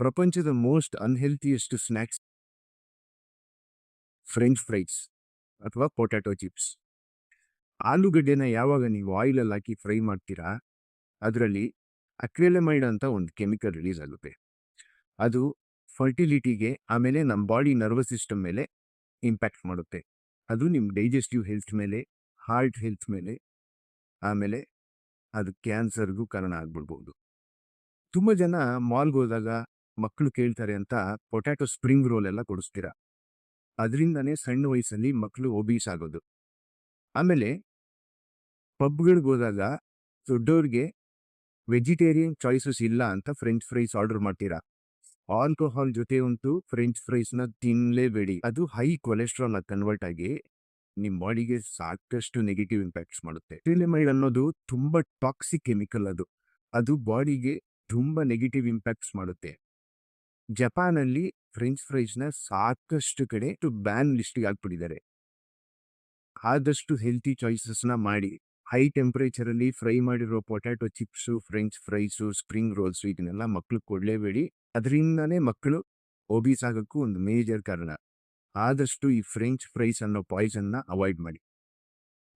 ಪ್ರಪಂಚದ most unhealthiest snacks french fries ಅಥವಾ potato chips. ಆಲೂಗಡ್ಡೆನ ಯಾವಾಗ ನೀವು ಆಯಿಲಲ್ಲಿ ಹಾಕಿ ಫ್ರೈ ಮಾಡ್ತೀರಾ, ಅದರಲ್ಲಿ ಅಕ್ರೆಲಮೈಡ್ ಅಂತ ಒಂದು ಕೆಮಿಕಲ್ ರಿಲೀಸ್ ಆಗುತ್ತೆ. ಅದು ಫರ್ಟಿಲಿಟಿಗೆ ಆಮೇಲೆ ನಮ್ಮ ಬಾಡಿ ನರ್ವಸ್ ಸಿಸ್ಟಮ್ ಮೇಲೆ ಇಂಪ್ಯಾಕ್ಟ್ ಮಾಡುತ್ತೆ. ಅದು ನಿಮ್ಮ ಡೈಜೆಸ್ಟಿವ್ ಹೆಲ್ತ್ ಮೇಲೆ, ಹಾರ್ಟ್ ಹೆಲ್ತ್ ಮೇಲೆ, ಆಮೇಲೆ ಅದು ಕ್ಯಾನ್ಸರ್ಗೂ ಕಾರಣ ಆಗ್ಬಿಡ್ಬೋದು. ತುಂಬ ಜನ ಮಾಲ್ಗೆ ಹೋದಾಗ ಮಕ್ಕಳು ಕೇಳ್ತಾರೆ ಅಂತ ಪೊಟ್ಯಾಟೊ ಸ್ಪ್ರಿಂಗ್ ರೋಲ್ ಎಲ್ಲ ಕೊಡಿಸ್ತೀರ. ಅದರಿಂದನೇ ಸಣ್ಣ ವಯಸ್ಸಲ್ಲಿ ಮಕ್ಕಳು ಒಬೀಸ್ ಆಗೋದು. ಆಮೇಲೆ ಪಬ್ಗಳಿಗೆ ಹೋದಾಗ ದೊಡ್ಡವ್ರಿಗೆ ವೆಜಿಟೇರಿಯನ್ ಚಾಯ್ಸಸ್ ಇಲ್ಲ ಅಂತ ಫ್ರೆಂಚ್ ಫ್ರೈಸ್ ಆರ್ಡರ್ ಮಾಡ್ತೀರಾ. ಆಲ್ಕೋಹಾಲ್ ಜೊತೆ ಅಂತೂ ಫ್ರೆಂಚ್ ಫ್ರೈಸ್ನ ತಿನ್ನಲೇಬೇಡಿ ಅದು ಹೈ ಕೊಲೆಸ್ಟ್ರಾಲ್ ಕನ್ವರ್ಟ್ ಆಗಿ ನಿಮ್ಮ ಬಾಡಿಗೆ ಸಾಕಷ್ಟು ನೆಗೆಟಿವ್ ಇಂಪ್ಯಾಕ್ಟ್ಸ್ ಮಾಡುತ್ತೆ. ಟ್ರಿಲೆಮೈಡ್ ಅನ್ನೋದು ತುಂಬ ಟಾಕ್ಸಿಕ್ ಕೆಮಿಕಲ್ ಅದು. ಅದು ಬಾಡಿಗೆ ತುಂಬ ನೆಗೆಟಿವ್ ಇಂಪ್ಯಾಕ್ಟ್ಸ್ ಮಾಡುತ್ತೆ. ಜಪಾನಲ್ಲಿ ಫ್ರೆಂಚ್ ಫ್ರೈಸ್ನ ಸಾಕಷ್ಟು ಕಡೆ ಟು ಬ್ಯಾನ್ ಲಿಸ್ಟ್ಗೆ ಹಾಕ್ಬಿಟ್ಟಿದ್ದಾರೆ. ಆದಷ್ಟು ಹೆಲ್ತಿ ಚಾಯ್ಸಸ್ನ ಮಾಡಿ. ಹೈ ಟೆಂಪರೇಚರಲ್ಲಿ ಫ್ರೈ ಮಾಡಿರೋ potato chips, french fries, spring rolls ಇದನ್ನೆಲ್ಲ ಮಕ್ಕಳು ಕೊಡಲೇಬೇಡಿ. ಅದರಿಂದನೇ ಮಕ್ಕಳು ಒಬೀಸ್ ಆಗೋಕ್ಕೂ ಒಂದು ಮೇಜರ್ ಕಾರಣ. ಆದಷ್ಟು ಈ ಫ್ರೆಂಚ್ ಫ್ರೈಸ್ ಅನ್ನೋ ಪಾಯ್ಸನ್ನ ಅವಾಯ್ಡ್ ಮಾಡಿ.